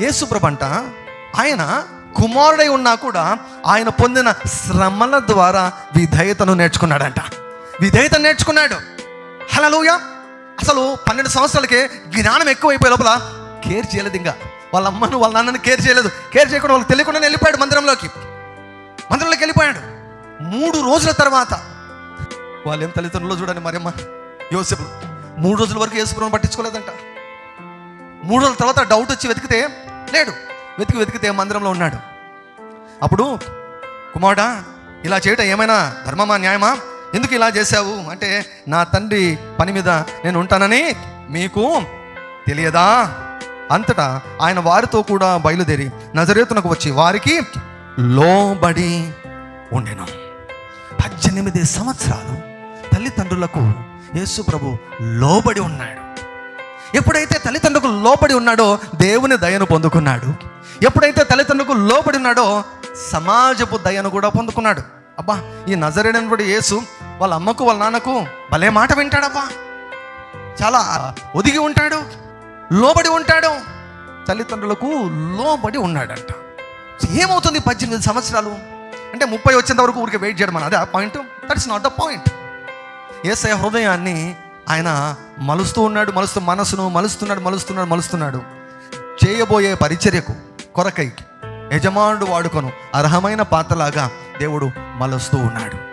యేసుప్రభంట ఆయన కుమారుడై ఉన్నా కూడా ఆయన పొందిన శ్రమల ద్వారా విధేయతను నేర్చుకున్నాడంట. విధేయత నేర్చుకున్నాడు. హలలోయ అసలు పన్నెండు సంవత్సరాలకే జ్ఞానం ఎక్కువైపోయే లోపల కేర్ చేయలేదు ఇంకా. వాళ్ళ అమ్మను వాళ్ళ నాన్నని కేర్ చేయలేదు. కేర్ చేయకుండా వాళ్ళు తెలియకుండా వెళ్ళిపోయాడు మందిరంలోకి. మందిరంలోకి వెళ్ళిపోయాడు. మూడు రోజుల తర్వాత వాళ్ళేం తల్లిదండ్రులు చూడండి మరియమ్మ. యోసేపు మూడు రోజుల వరకు యేసుప్రభుని పట్టించుకోలేదంట. మూడు రోజుల తర్వాత డౌట్ వచ్చి వెతికితే లేడు. వెతికి వెతికితే మందిరంలో ఉన్నాడు. అప్పుడు కుమారుడా ఇలా చేయటం ఏమైనా ధర్మమా న్యాయమా? ఎందుకు ఇలా చేశావు? అంటే నా తండ్రి పని మీద నేను ఉంటానని మీకు తెలియదా? అంతటా ఆయన వారితో కూడా బయలుదేరి నజరేతునకు వచ్చి వారికి లోబడి ఉండెను. పద్దెనిమిది సంవత్సరాలు తల్లిదండ్రులకు యేసు ప్రభు లోబడి ఉన్నాడు. ఎప్పుడైతే తల్లిదండ్రులకు లోబడి ఉన్నాడో దేవుని దయను పొందుకున్నాడు. ఎప్పుడైతే తల్లిదండ్రులకు లోబడి ఉన్నాడో సమాజపు దయను కూడా పొందుకున్నాడు. అబ్బా ఈ నజరేడనబడి యేసు వాళ్ళ అమ్మకు వాళ్ళ నాన్నకు భలే మాట వింటాడబ్బా. చాలా ఒదిగి ఉంటాడు లోబడి ఉంటాడు. తల్లిదండ్రులకు లోబడి ఉన్నాడంట. ఏమవుతుంది పద్దెనిమిది సంవత్సరాలు? అంటే ముప్పై వచ్చేంత వరకు ఊరికి వెయిట్ చేయడం అదే ఆ point that's not the point ఏసఐ హృదయాన్ని ఆయన మలుస్తూ ఉన్నాడు మలుస్తూ మనసును మలుస్తున్నాడు మలుస్తున్నాడు మలుస్తున్నాడు. చేయబోయే పరిచర్యకు కొరకై యజమానుడు వాడుకొను అర్హమైన పాత్రలాగా దేవుడు మలుస్తూ ఉన్నాడు.